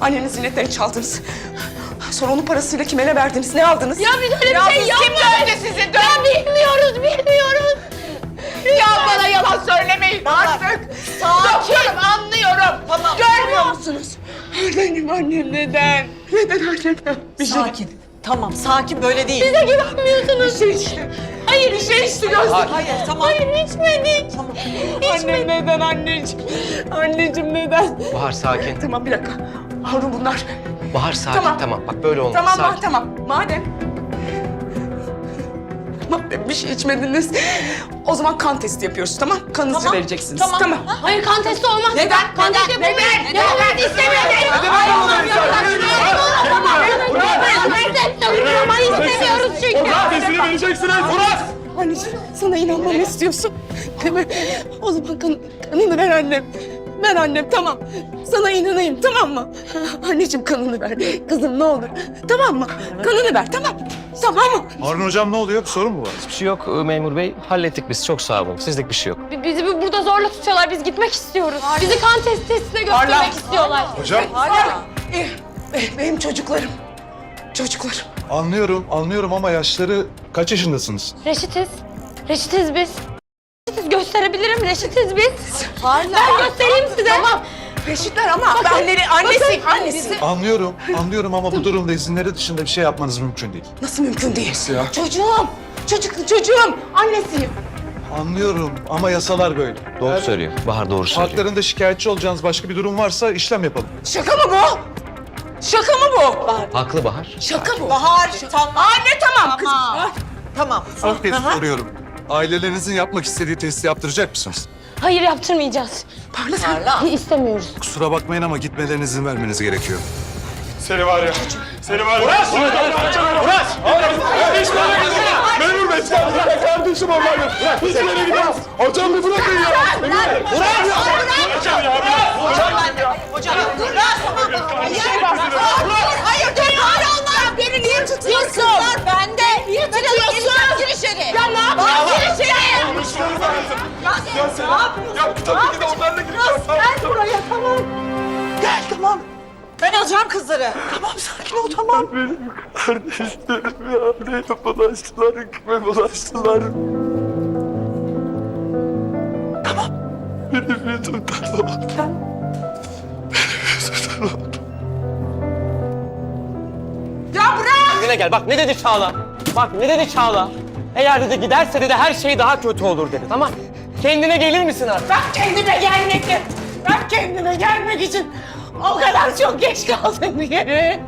Annenin zinetlerini çaldınız. Sonra onun parasıyla kime ne verdiniz? Ne aldınız? Ya biz öyle bir şey yapmadık. Kim dövdü sizi? Dö- Ya bilmiyoruz, bilmiyoruz. Ya bana yalan söylemeyin artık. Sakin. anlıyorum. Tamam. Görmüyor musunuz? Benim annem neden? Neden annem yapmış? Sakin. Tamam sakin böyle değil. Bize güvenmiyorsunuz. Bir şey işte. Hayır bir şey işte göster. Hayır tamam. Hayır içmedik. Annem neden anneciğim? Anneciğim neden? Bahar sakin. Tamam bir dakika. Harun bunlar. Bahar sakin Tamam. tamam. Bak böyle olmaz. Tamam sakin. ma tamam. Madem. Madem bir şey içmediniz. O zaman kan testi yapıyoruz tamam? Kanınızı Tamam, vereceksiniz. tamam. tamam. Hayır kan testi olmaz. Neden? Kan testi Neden? yapılmaz. Neden? Ya ben istemiyorum. Ama istemiyoruz çünkü. Tesini vereceksiniz. Murat! Anneciğim sana inanmamı istiyorsun. Değil mi? O zaman kan, kanını ver annem. Ver annem tamam. Sana inanayım tamam mı? Anneciğim kanını ver. Kızım ne olur. Tamam mı? Kanını ver tamam. Tamam mı? Harun hocam ne oluyor? Bir sorun mu var? Bir şey yok e, memur bey. Hallettik biz. Çok sağ olun. Sizlik bir şey yok. Bizi burada zorla tutuyorlar. Biz gitmek istiyoruz. Bizi kan testi testine götürmek istiyorlar. Hocam Eh, eh, Benim çocuklarım. Çocuklarım. anlıyorum, anlıyorum ama yaşları kaç yaşındasınız? Reşitiz. Reşitiz biz. Gösterebilirim. Reşitiz biz. Ben göstereyim size. Tamam. Reşitler ama benleri annesi, annesi. Anlıyorum, anlıyorum ama bu durumda izinleri dışında bir şey yapmanız mümkün değil. Nasıl mümkün değil? ya? Çocuğum, çocuk, çocuğum, annesiyim. Anlıyorum ama yasalar böyle. Doğru Eğer söylüyor. Bahar doğru söylüyor. Haklarında şikayetçi olacağınız başka bir durum varsa işlem yapalım. Şaka mı bu? Şaka mı bu? Haklı Bahar. Şaka bu. Bahar tamam. Anne tamam kızım. Tamam. Tamam. Son kez soruyorum. Ailelerinizin yapmak istediği testi yaptıracak mısınız? Hayır yaptırmayacağız. Parla sen. Parla. İstemiyoruz. Kusura bakmayın ama gitmelerine izin vermeniz gerekiyor. Seni var ya. Seni var ya. Uras! Uras! Hiç böyle gidemem. Memur Bey sen bırak kardeşim onları. Hiç böyle gidemez. Hocam bir bırakın ya. Uras! Hocam ya. Hocam ya. Hocam dur. Hayır Ya tabii ki de onlarla gireceğim. Gel buraya tamam. Gel tamam. Ben alacağım kızları. Tamam sakin ol tamam. Benim kardeşlerim ya. Neye bulaştılar? Kime bulaştılar? Tamam. Benim yüzümden oldu. Benim yüzümden oldu. Kendine gel. Bak ne dedi Çağla? Bak ne dedi Çağla? Eğer dedi giderse dedi her şey daha kötü olur dedi. Tamam. Kendine gelir misin artık? Ben kendime gelmek Ben kendime gelmek için o kadar çok geç kaldım bir kere.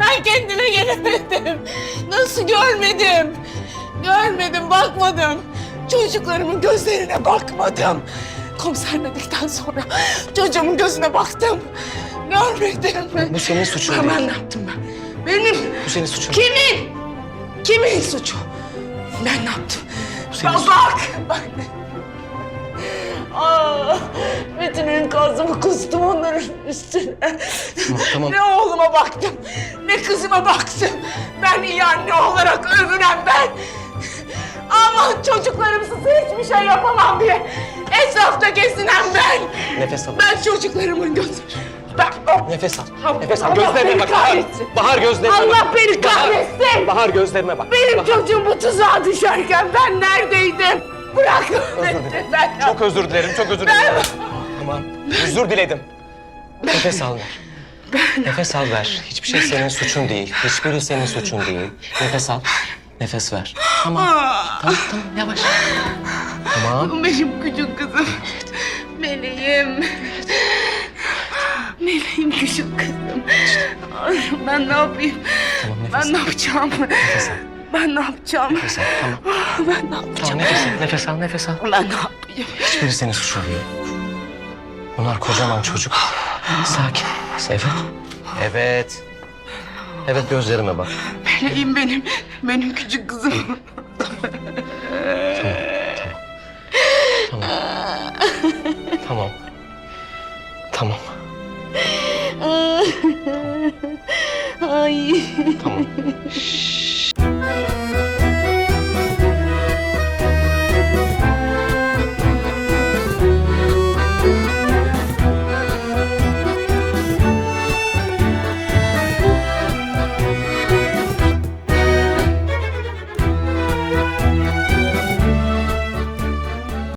Ben kendime gelemedim. Nasıl görmedim? Görmedim, bakmadım. Çocuklarımın gözlerine bakmadım. Komiser dedikten sonra çocuğumun gözüne baktım. Görmedim. Bu senin suçun değil. ben ne yaptım ben? Benim. Bu senin suçun. Kimin? Kimin suçu? Ben ne yaptım? senin Bak, suçun. bak, bak. Bütün enkazımı kustum onların üstüne. tamam. Ne oğluma baktım, ne kızıma baktım. Ben iyi anne olarak övünen ben. Ama çocuklarımsız hiçbir şey yapamam diye etrafta gezinen ben. Nefes al. Ben çocuklarımın gözü... Ben... Nefes al. Allah Nefes al. Gözlerime bak. Bahar. kahretsin. Bahar gözlerime bak. Allah beni kahretsin. Bahar gözlerime bak. Benim Bahar. çocuğum bu tuzağa düşerken ben neredeydim? Bırak Özür dilerim. Ben Çok özür dilerim. Çok özür dilerim. Tamam. Özür diledim. Nefes al ver. Nefes al ver. Hiçbir şey senin suçun değil. Hiçbiri senin suçun değil. Nefes al. Nefes ver. Tamam. Tamam tamam yavaş. Tamam. Benim küçük kızım. Meleğim. Meleğim küçük kızım. Ay, Ben ne yapayım? Tamam nefes Ben ne yapacağım? Nefes al. Ben ne yapacağım? Nefes al. Tamam. Ben ne yapacağım? Tamam nefes al. Nefes al. Nefes al. Ben ne yapayım? Hiçbiri senin suçun değil. Bunlar kocaman çocuk. Sakin. Evet. Evet. Evet gözlerime bak. Meleğim benim. Benim küçük kızım. Tamam. Tamam. Ay. Tamam. Şşş.